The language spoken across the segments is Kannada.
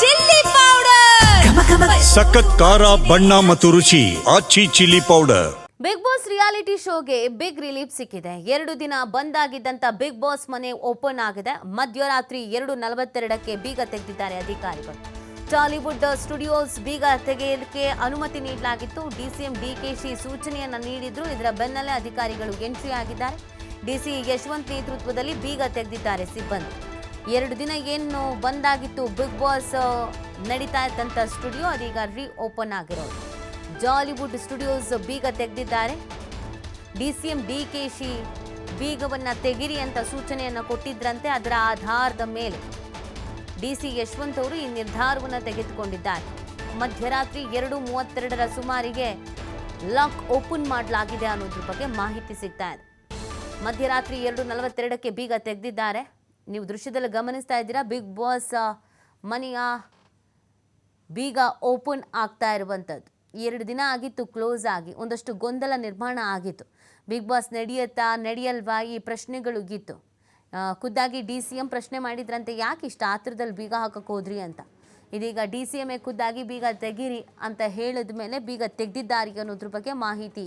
Chilli powder. ಸಖತ್ ಖಾರ ಬಣ್ಣ ಮತ್ತು ರುಚಿ Aachi chilli powder. Big Boss reality ಶೋಗೆ big relief ಸಿಕ್ಕಿದೆ. ಎರಡು ದಿನ ಬಂದ್ ಆಗಿದ್ದಂತ ಬಿಗ್ ಬಾಸ್ ಮನೆ ಓಪನ್ ಆಗಿದೆ. ಮಧ್ಯರಾತ್ರಿ ಎರಡು ನಲವತ್ತೆರಡಕ್ಕೆ ಬೀಗ ತೆಗೆದಿದ್ದಾರೆ ಅಧಿಕಾರಿಗಳು. ಟಾಲಿವುಡ್ ಸ್ಟುಡಿಯೋಸ್ ಬೀಗ ತೆಗೆಯಲಿಕ್ಕೆ ಅನುಮತಿ ನೀಡಲಾಗಿತ್ತು. ಡಿಸಿಎಂ ಡಿಕೆಶಿ ಸೂಚನೆಯನ್ನು ನೀಡಿದ್ರು. ಇದರ ಬೆನ್ನಲ್ಲೇ ಅಧಿಕಾರಿಗಳು ಎಂಟ್ರಿ ಆಗಿದ್ದಾರೆ. ಡಿಸಿ ಯಶವಂತ್ ನೇತೃತ್ವದಲ್ಲಿ ಬೀಗ ತೆಗೆದಿದ್ದಾರೆ ಸಿಬ್ಬಂದಿ. ಎರಡು ದಿನ ಏನು ಬಂದಾಗಿತ್ತು ಬಿಗ್ ಬಾಸ್ ನಡೀತಾ ಇದ್ದಂಥ ಸ್ಟುಡಿಯೋ ಅದೀಗ ರೀ ಓಪನ್ ಆಗಿರೋದು. ಜಾಲಿವುಡ್ ಸ್ಟುಡಿಯೋಸ್ ಬೀಗ ತೆಗೆದಿದ್ದಾರೆ. D C M, D K Shi ಬೀಗವನ್ನು ತೆಗಿರಿ ಅಂತ ಸೂಚನೆಯನ್ನು ಕೊಟ್ಟಿದ್ರಂತೆ ಅದರ ಆಧಾರದ ಮೇಲೆ. ಡಿ ಸಿ ಯಶವಂತ್ ಅವರು ಈ ನಿರ್ಧಾರವನ್ನು ತೆಗೆದುಕೊಂಡಿದ್ದಾರೆ. ಮಧ್ಯರಾತ್ರಿ ಎರಡು ಮೂವತ್ತೆರಡರ ಸುಮಾರಿಗೆ ಲಾಕ್ ಓಪನ್ ಮಾಡಲಾಗಿದೆ ಅನ್ನೋದ್ರ ಬಗ್ಗೆ ಮಾಹಿತಿ ಸಿಗ್ತಾ ಇದೆ. ಮಧ್ಯರಾತ್ರಿ ಎರಡು ನಲವತ್ತೆರಡಕ್ಕೆ ಬೀಗ ತೆಗೆದಿದ್ದಾರೆ. ನೀವು ದೃಶ್ಯದಲ್ಲಿ ಗಮನಿಸ್ತಾ ಇದ್ದೀರಾ? ಬಿಗ್ ಬಾಸ್ ಮನೆಯ ಬೀಗ ಓಪನ್ ಆಗ್ತಾ ಇರುವಂಥದ್ದು. ಎರಡು ದಿನ ಆಗಿತ್ತು, ಕ್ಲೋಸ್ ಆಗಿ. ಒಂದಷ್ಟು ಗೊಂದಲ ನಿರ್ಮಾಣ ಆಗಿತ್ತು. ಬಿಗ್ ಬಾಸ್ ನಡೆಯುತ್ತಾ, ನಡೆಯಲ್ವಾ? ಈ ಪ್ರಶ್ನೆಗಳು ಇತ್ತು. ಖುದ್ದಾಗಿ ಡಿ ಸಿ ಎಂ ಪ್ರಶ್ನೆ ಮಾಡಿದ್ರಂತೆ, ಯಾಕೆ ಇಷ್ಟ ಆತ್ರದಲ್ಲಿ ಬೀಗ ಹಾಕಕ್ಕೆ ಹೋದ್ರಿ ಅಂತ? ಇದೀಗ ಡಿ ಸಿ ಎಂ ಖುದ್ದಾಗಿ ಬೀಗ ತೆಗೀರಿ ಅಂತ ಹೇಳಿದ ಮೇಲೆ ಬೀಗ ತೆಗೆದಿದ್ದಾರೆ ಅನ್ನೋದ್ರ ಬಗ್ಗೆ ಮಾಹಿತಿ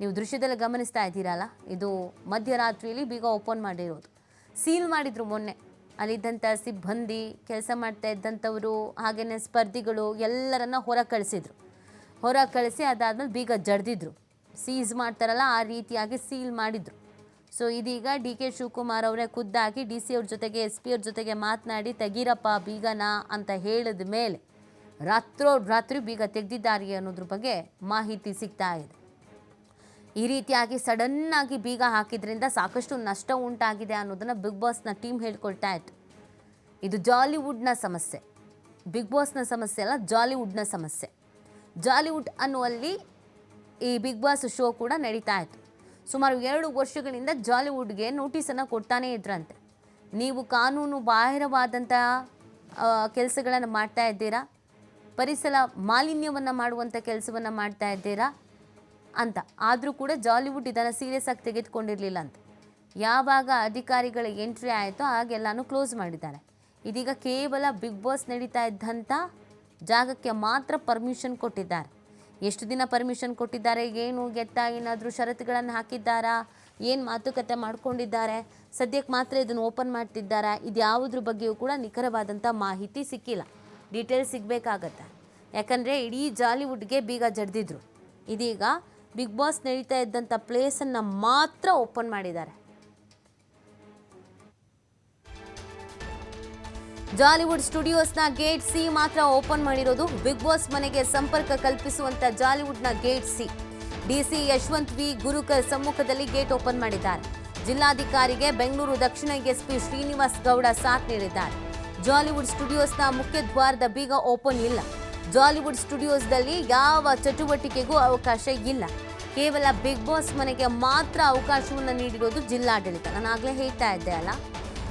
ನೀವು ದೃಶ್ಯದಲ್ಲಿ ಗಮನಿಸ್ತಾ ಇದ್ದೀರಲ್ಲ? ಇದು ಮಧ್ಯರಾತ್ರಿಯಲ್ಲಿ ಬೀಗ ಓಪನ್ ಮಾಡಿರೋದು. ಸೀಲ್ ಮಾಡಿದರು ಮೊನ್ನೆ. ಅಲ್ಲಿದ್ದಂಥ ಸಿಬ್ಬಂದಿ, ಕೆಲಸ ಮಾಡ್ತಾ ಇದ್ದಂಥವರು ಹಾಗೆಯೇ ಸ್ಪರ್ಧಿಗಳು ಎಲ್ಲರನ್ನ ಹೊರ ಕಳಿಸಿದ್ರು ಹೊರ ಕಳಿಸಿ ಅದಾದಮೇಲೆ ಬೀಗ ಜಡ್ದಿದ್ರು. ಸೀಸ್ ಮಾಡ್ತಾರಲ್ಲ, ಆ ರೀತಿಯಾಗಿ ಸೀಲ್ ಮಾಡಿದರು. ಸೊ, ಇದೀಗ ಡಿ ಕೆ ಶಿವಕುಮಾರ್ ಅವರೇ ಖುದ್ದಾಗಿ ಡಿ ಸಿ ಅವ್ರ ಜೊತೆಗೆ, ಎಸ್ ಪಿ ಅವ್ರ ಜೊತೆಗೆ ಮಾತನಾಡಿ, ತೆಗೀರಪ್ಪ ಬೀಗನ ಅಂತ ಹೇಳಿದ ಮೇಲೆ ರಾತ್ರೋ ರಾತ್ರಿ ಬೀಗ ತೆಗೆದಿದ್ದಾರೆ ಅನ್ನೋದ್ರ ಬಗ್ಗೆ ಮಾಹಿತಿ ಸಿಗ್ತಾ ಇದೆ. ಈ ರೀತಿಯಾಗಿ ಸಡನ್ ಆಗಿ ಬೀಗ ಹಾಕಿದ್ರಿಂದ ಸಾಕಷ್ಟು ನಷ್ಟ ಉಂಟಾಗಿದೆ ಅನ್ನೋದನ್ನ ಬಿಗ್ ಬಾಸ್ನ ಟೀಮ್ ಹೇಳ್ಕೊಳ್ತಾ ಇತ್ತು. ಇದು ಜಾಲಿವುಡ್ನ ಸಮಸ್ಯೆ. ಬಿಗ್ ಬಾಸ್ನ ಸಮಸ್ಯೆ ಅಲ್ಲ, ಜಾಲಿವುಡ್ನ ಸಮಸ್ಯೆ. ಜಾಲಿವುಡ್ ಅನ್ನುವಲ್ಲಿ ಈ ಬಿಗ್ ಬಾಸ್ ಶೋ ಕೂಡ ನಡೀತಾ ಇತ್ತು. ಸುಮಾರು ಎರಡು ವರ್ಷಗಳಿಂದ ಜಾಲಿವುಡ್ಗೆ ನೋಟಿಸನ್ನು ಕೊಡ್ತಾನೇ ಇದ್ರಂತೆ. ನೀವು ಕಾನೂನು ಬಾಹಿರವಾದಂಥ ಕೆಲಸಗಳನ್ನು ಮಾಡ್ತಾ ಇದ್ದೀರಾ? ಪರಿಸರ ಮಾಲಿನ್ಯವನ್ನು ಮಾಡುವಂಥ ಕೆಲಸವನ್ನು ಮಾಡ್ತಾ ಇದ್ದೀರಾ? ಅಂತ. ಆದರೂ ಕೂಡ ಜಾಲಿವುಡ್ ಇದನ್ನು ಸೀರಿಯಸ್ ಆಗಿ ತೆಗೆದುಕೊಂಡಿರಲಿಲ್ಲ ಅಂತ. ಯಾವಾಗ ಅಧಿಕಾರಿಗಳ ಎಂಟ್ರಿ ಆಯಿತೋ ಆಗೆಲ್ಲನೂ ಕ್ಲೋಸ್ ಮಾಡಿದ್ದಾರೆ. ಇದೀಗ ಕೇವಲ ಬಿಗ್ ಬಾಸ್ ನಡೀತಾ ಇದ್ದಂಥ ಜಾಗಕ್ಕೆ ಮಾತ್ರ ಪರ್ಮಿಷನ್ ಕೊಟ್ಟಿದ್ದಾರೆ. ಎಷ್ಟು ದಿನ ಪರ್ಮಿಷನ್ ಕೊಟ್ಟಿದ್ದಾರೆ, ಏನು ಗೆತ್ತ ಏನಾದರೂ ಷರತ್ತುಗಳನ್ನು ಹಾಕಿದ್ದಾರಾ, ಏನು ಮಾತುಕತೆ ಮಾಡ್ಕೊಂಡಿದ್ದಾರೆ, ಸದ್ಯಕ್ಕೆ ಮಾತ್ರ ಇದನ್ನು ಓಪನ್ ಮಾಡ್ತಿದ್ದಾರಾ ಇದು ಯಾವುದ್ರ ಬಗ್ಗೆಯೂ ಕೂಡ ನಿಖರವಾದಂಥ ಮಾಹಿತಿ ಸಿಕ್ಕಿಲ್ಲ. ಡೀಟೇಲ್ಸ್ ಸಿಗಬೇಕಾಗತ್ತೆ. ಯಾಕಂದರೆ ಇಡೀ ಜಾಲಿವುಡ್ಗೆ ಬೀಗ ಜಡ್ದಿದ್ರು. ಇದೀಗ ಬಿಗ್ ಬಾಸ್ ನಡೀತಾ ಇದ್ದಂಥ ಪ್ಲೇಸನ್ನು ಮಾತ್ರ ಓಪನ್ ಮಾಡಿದ್ದಾರೆ. ಜಾಲಿವುಡ್ ಸ್ಟುಡಿಯೋಸ್ನ ಗೇಟ್ ಸಿ ಮಾತ್ರ ಓಪನ್ ಮಾಡಿರೋದು. ಬಿಗ್ ಬಾಸ್ ಮನೆಗೆ ಸಂಪರ್ಕ ಕಲ್ಪಿಸುವಂತ ಜಾಲಿವುಡ್ನ gate C. DC Yashwant V Gurukar ಸಮ್ಮುಖದಲ್ಲಿ ಗೇಟ್ ಓಪನ್ ಮಾಡಿದ್ದಾರೆ. ಜಿಲ್ಲಾಧಿಕಾರಿಗೆ ಬೆಂಗಳೂರು ದಕ್ಷಿಣ ಎಸ್ಪಿ ಶ್ರೀನಿವಾಸ್ ಗೌಡ ಸಾಥ್ ನೀಡಿದ್ದಾರೆ. ಜಾಲಿವುಡ್ ಸ್ಟುಡಿಯೋಸ್ನ ಮುಖ್ಯ ದ್ವಾರದ ಬೀಗ ಓಪನ್ ಇಲ್ಲ. ಜಾಲಿವುಡ್ ಸ್ಟುಡಿಯೋಸ್ದಲ್ಲಿ ಯಾವ ಚಟುವಟಿಕೆಗೂ ಅವಕಾಶ ಇಲ್ಲ. ಕೇವಲ ಬಿಗ್ ಬಾಸ್ ಮನೆಗೆ ಮಾತ್ರ ಅವಕಾಶವನ್ನು ನೀಡಿರೋದು ಜಿಲ್ಲಾಡಳಿತ. ನಾನು ಆಗಲೇ ಹೇಳ್ತಾ ಇದ್ದೆ ಅಲ್ಲ.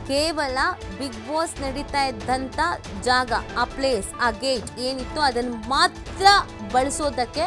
ಕೇವಲ ಬಿಗ್ ಬಾಸ್ ನಡೀತಾ ಇದ್ದಂಥ ಜಾಗ, ಆ ಪ್ಲೇಸ್ ಆ ಗೇಟ್ ಏನಿತ್ತು ಅದನ್ನು ಮಾತ್ರ ಬಳಸೋದಕ್ಕೆ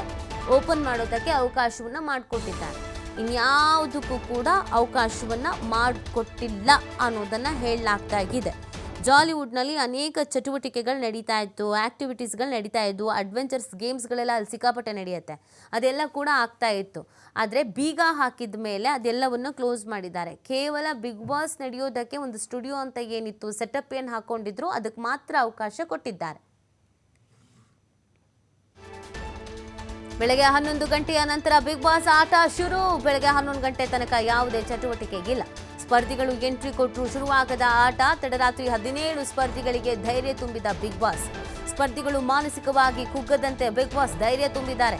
ಓಪನ್ ಮಾಡೋದಕ್ಕೆ ಅವಕಾಶವನ್ನು ಮಾಡಿಕೊಟ್ಟಿದ್ದಾರೆ. ಇನ್ಯಾವುದಕ್ಕೂ ಕೂಡ ಅವಕಾಶವನ್ನು ಮಾಡಿಕೊಟ್ಟಿಲ್ಲ ಅನ್ನೋದನ್ನು ಹೇಳಲಾಗ್ತಾ ಇದೆ. ಜಾಲಿವುಡ್ನಲ್ಲಿ ಅನೇಕ ಚಟುವಟಿಕೆಗಳು ನಡೀತಾ ಇತ್ತು ಆ್ಯಕ್ಟಿವಿಟೀಸ್ಗಳು ನಡೀತಾ ಇದ್ವು, ಅಡ್ವೆಂಚರ್ಸ್ ಗೇಮ್ಸ್ಗಳೆಲ್ಲ ಅಲ್ಲಿ ಸಿಕ್ಕಾಪಟ್ಟೆ ನಡೆಯುತ್ತೆ. ಅದೆಲ್ಲ ಕೂಡ ಆಗ್ತಾ ಇತ್ತು. ಆದರೆ ಬೀಗ ಹಾಕಿದ ಮೇಲೆ ಅದೆಲ್ಲವನ್ನು ಕ್ಲೋಸ್ ಮಾಡಿದ್ದಾರೆ. ಕೇವಲ ಬಿಗ್ ಬಾಸ್ ನಡೆಯೋದಕ್ಕೆ ಒಂದು ಸ್ಟುಡಿಯೋ ಅಂತ ಏನಿತ್ತು, ಸೆಟಪ್ ಏನು ಹಾಕೊಂಡಿದ್ರು, ಅದಕ್ಕೆ ಮಾತ್ರ ಅವಕಾಶ ಕೊಟ್ಟಿದ್ದಾರೆ. ಬೆಳಗ್ಗೆ ಹನ್ನೊಂದು ಗಂಟೆಯ ನಂತರ ಬಿಗ್ ಬಾಸ್ ಆಟ ಶುರು. ಬೆಳಗ್ಗೆ ಹನ್ನೊಂದು ಗಂಟೆ ತನಕ ಯಾವುದೇ ಚಟುವಟಿಕೆಗಿಲ್ಲ. ಸ್ಪರ್ಧಿಗಳು ಎಂಟ್ರಿ ಕೊಟ್ಟರು ಶುರುವಾಗದ ಆಟ ತಡರಾತ್ರಿ ಹದಿನೇಳು ಸ್ಪರ್ಧಿಗಳಿಗೆ ಧೈರ್ಯ ತುಂಬಿದ ಬಿಗ್ ಬಾಸ್. ಸ್ಪರ್ಧಿಗಳು ಮಾನಸಿಕವಾಗಿ ಕುಗ್ಗದಂತೆ ಬಿಗ್ ಬಾಸ್ ಧೈರ್ಯ ತುಂಬಿದ್ದಾರೆ.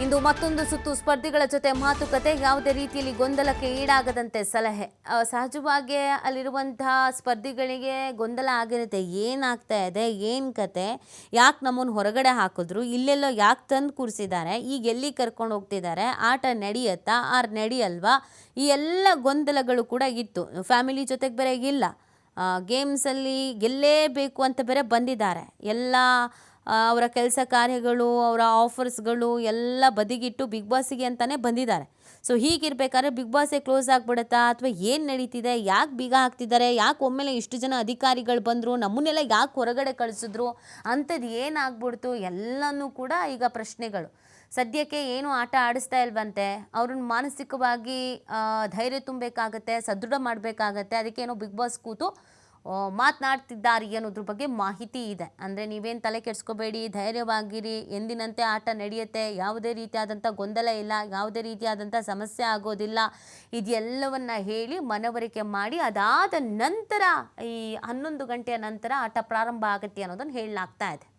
ಇಂದು ಮತ್ತೊಂದು ಸುತ್ತು ಸ್ಪರ್ಧಿಗಳ ಜೊತೆ ಮಾತುಕತೆ. ಯಾವುದೇ ರೀತಿಯಲ್ಲಿ ಗೊಂದಲಕ್ಕೆ ಈಡಾಗದಂತೆ ಸಲಹೆ. ಸಹಜವಾಗಿ ಅಲ್ಲಿರುವಂತಹ ಸ್ಪರ್ಧಿಗಳಿಗೆ ಗೊಂದಲ ಆಗಿರುತ್ತೆ ಏನಾಗ್ತಾ ಇದೆ, ಏನು ಕತೆ? ಯಾಕೆ ನಮ್ಮನ್ನು ಹೊರಗಡೆ ಹಾಕಿದ್ರು? ಇಲ್ಲೆಲ್ಲೋ ಯಾಕೆ ತಂದು ಕೂರಿಸಿದ್ದಾರೆ? ಈಗ ಎಲ್ಲಿ ಕರ್ಕೊಂಡು ಹೋಗ್ತಿದ್ದಾರೆ? ಆಟ ನಡೆಯತ್ತಾ? ಆರ್ ನಡೆಯಲ್ವಾ? ಈ ಎಲ್ಲ ಗೊಂದಲಗಳು ಕೂಡ ಇತ್ತು. ಫ್ಯಾಮಿಲಿ ಜೊತೆಗೆ ಬೇರೆ ಇಲ್ಲ. ಗೇಮ್ಸಲ್ಲಿ ಗೆಲ್ಲೇಬೇಕು ಅಂತ ಬೇರೆ ಬಂದಿದ್ದಾರೆ. ಎಲ್ಲ ಅವರ ಕೆಲಸ ಕಾರ್ಯಗಳು, ಅವರ ಆಫರ್ಸ್ಗಳು ಎಲ್ಲ ಬದಿಗಿಟ್ಟು ಬಿಗ್ ಬಾಸಿಗೆ ಅಂತಲೇ ಬಂದಿದ್ದಾರೆ. ಸೊ ಹೀಗಿರ್ಬೇಕಾದ್ರೆ ಬಿಗ್ ಬಾಸೇ ಕ್ಲೋಸ್ ಆಗಿಬಿಡುತ್ತಾ? ಅಥವಾ ಏನು ನಡೀತಿದೆ? ಯಾಕೆ ಬೀಗ ಹಾಕ್ತಿದ್ದಾರೆ? ಯಾಕೆ ಒಮ್ಮೆಲೆ ಇಷ್ಟು ಜನ ಅಧಿಕಾರಿಗಳು ಬಂದರು? ನಮ್ಮನ್ನೆಲ್ಲ ಯಾಕೆ ಹೊರಗಡೆ ಕಳಿಸಿದ್ರು? ಅಂಥದ್ದು ಏನಾಗ್ಬಿಡ್ತು ಎಲ್ಲನೂ ಕೂಡ ಈಗ ಪ್ರಶ್ನೆಗಳು. ಸದ್ಯಕ್ಕೆ ಏನು ಆಟ ಆಡಿಸ್ತಾ ಇಲ್ವಂತೆ? ಅವ್ರನ್ನ ಮಾನಸಿಕವಾಗಿ ಧೈರ್ಯ ತುಂಬಬೇಕಾಗತ್ತೆ, ಸದೃಢ ಮಾಡಬೇಕಾಗತ್ತೆ. ಅದಕ್ಕೇನೋ ಬಿಗ್ ಬಾಸ್ ಕೂತು ಮಾತನಾಡ್ತಿದ್ದಾರೆ ಅನ್ನೋದ್ರ ಬಗ್ಗೆ ಮಾಹಿತಿ ಇದೆ. ಅಂದರೆ ನೀವೇನು ತಲೆ ಕೆಡಿಸ್ಕೋಬೇಡಿ, ಧೈರ್ಯವಾಗಿರಿ, ಎಂದಿನಂತೆ ಆಟ ನಡೆಯುತ್ತೆ, ಯಾವುದೇ ರೀತಿಯಾದಂಥ ಗೊಂದಲ ಇಲ್ಲ, ಯಾವುದೇ ರೀತಿಯಾದಂಥ ಸಮಸ್ಯೆ ಆಗೋದಿಲ್ಲ, ಇದೆಲ್ಲವನ್ನ ಹೇಳಿ ಮನವರಿಕೆ ಮಾಡಿ, ಅದಾದ ನಂತರ ಈ ಹನ್ನೊಂದು ಗಂಟೆಯ ನಂತರ ಆಟ ಪ್ರಾರಂಭ ಆಗುತ್ತೆ ಅನ್ನೋದನ್ನು ಹೇಳಲಾಗ್ತಾ ಇದೆ.